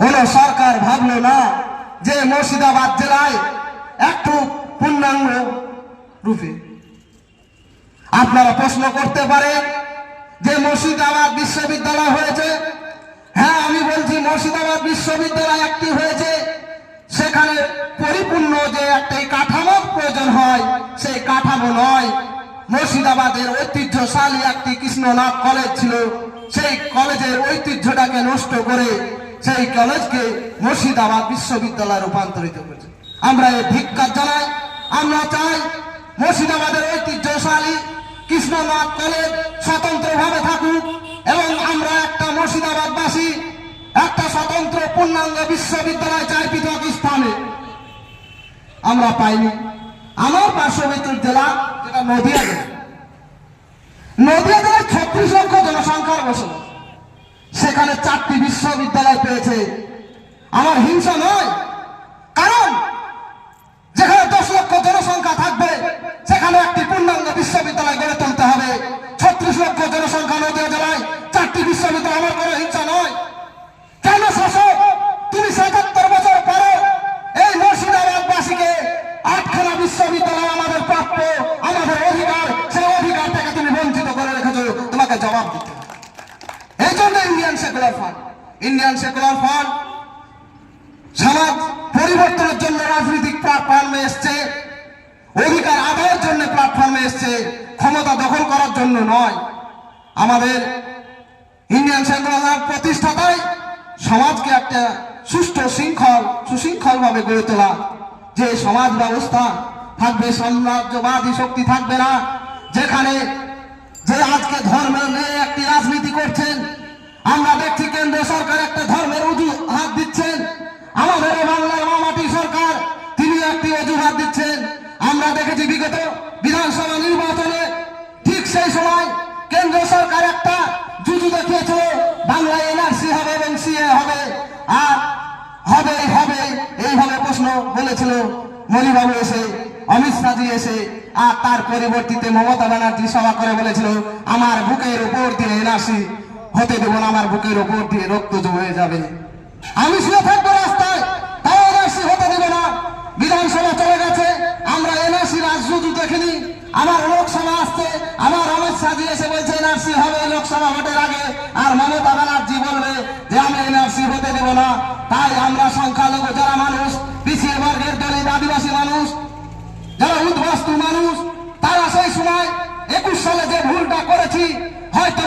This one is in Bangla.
কোন সরকার ভাবলো না যে মুর্শিদাবাদ জেলায় একটু পূর্ণাঙ্গ রূপে। আপনারা প্রশ্ন করতে পারেন যে মুর্শিদাবাদ বিশ্ববিদ্যালয় হয়েছে? হ্যাঁ আমি বলছি মুর্শিদাবাদ বিশ্ববিদ্যালয় একটি হয়েছে। সেখানে পরিপূর্ণ যে একটি কাঠামোর প্রয়োজন হয়, সেই কাঠামো নয়। মুর্শিদাবাদের ঐতিহ্যশালী একটি কৃষ্ণনাথ কলেজ ছিল। সেই কলেজের ঐতিহ্যটাকে নষ্ট করে সেই কলেজকে মুর্শিদাবাদ বিশ্ববিদ্যালয়ে রূপান্তরিত করেছে। আমরা এই ধিক্কার জানাই, আমরা চাই মুর্শিদাবাদের ঐতিহ্যশালী কৃষ্ণনাথ কলেজ স্বতন্ত্রভাবে থাকুক এবং আমরা একটা মুর্শিদাবাদবাসী, একটা স্বতন্ত্র পূর্ণাঙ্গ বিশ্ববিদ্যালয় চাই পৃথক স্থানে আমরা পাইনি। আমার পার্শ্ববর্তী জেলা যেটা নদিয়া জেলা। নদিয়া জেলায় ছত্রিশ লক্ষ জনসংখ্যার বসবাস। সেখানে চারটি বিশ্ববিদ্যালয় পেয়েছে। আমার হিংসা নয়, কারণ যেখানে দশ লক্ষ জনসংখ্যা থাকবে, সেখানে একটি পূর্ণাঙ্গ বিশ্ববিদ্যালয় গড়ে তুলতে হবে। ছত্রিশ লক্ষ জনসংখ্যা নদীয়া জেলায় চারটি বিশ্ববিদ্যালয়, আমার কোনো হিংসা নয়। কেন শাসক? তুমি সাতাত্তর বছর পরে এই মুর্শিদাবাদবাসীকে আটখানা বিশ্ববিদ্যালয় আমাদের প্রাপ্য। Secular fund Indian secular fund সমাজ পরিবর্তনের জন্য রাজনৈতিক প্ল্যাটফর্মে এসছে, অধিকার আদায়ের জন্য প্ল্যাটফর্মে এসছে, ক্ষমতা দখল করার জন্য নয়। আমাদের ইন্ডিয়ান সেকুলার প্রতিষ্ঠাতাই সমাজকে একটা সুষ্ঠু শৃঙ্খল সুশৃঙ্খল ভাবে গড়ে তোলা। যে সমাজ ব্যবস্থা থাকবে, সাম্রাজ্যবাদী শক্তি থাকবে না। যেখানে যে আজকে ধর্মের নিয়ে একটি রাজনীতি করছেন আমরা দেখছি কেন্দ্র সরকার একটা ধর্মের উজু হাত দিচ্ছেন। আমাদের বাংলার মামাটি সরকার তিনি একটি অজুহাত দিচ্ছেন। আমরা দেখেছি বিগত বিধানসভা নির্বাচনে ঠিক সেই সময় কেন্দ্র সরকার একটা জুজু দেখিয়েছিল, বাংলায় এনআরসি হবে এবং সিএ হবে। আর হবে হবে, এইভাবে প্রশ্ন বলেছিল মলিবাবু এসে, অমিত শাহজি এসে, আর তার পরিবর্তিতে মমতা ব্যানার্জি সভা করে বলেছিল, আমার বুকের উপর দিয়ে এনআরসি হতে দেব না, আমার বুকের উপর দিয়ে রক্ত জমে যাবে। আমি শুয়ে থাকব রাস্তায়, তাও এনআরসি হতে দেব না। বিধানসভা চলে গেছে, আমরা এনআরসি রাজনীতি দেখিনি। আমার লোকসভা আসছে, আমার অমিত শাহজি এসে বলছে এনআরসি হবে লোকসভা ভোটের আগে। আর মমতা ব্যানার্জি বলবে যে, আমি এনআরসি হতে দেব না। তাই আমরা সংখ্যালঘু যারা মানুষ, পিছিয়ে বর্গের দলিত আদিবাসী মানুষ, যারা উদ্বাস্তু মানুষ, তারা সেই সময় একুশ সালে যে ভুলটা করেছি, হয়তো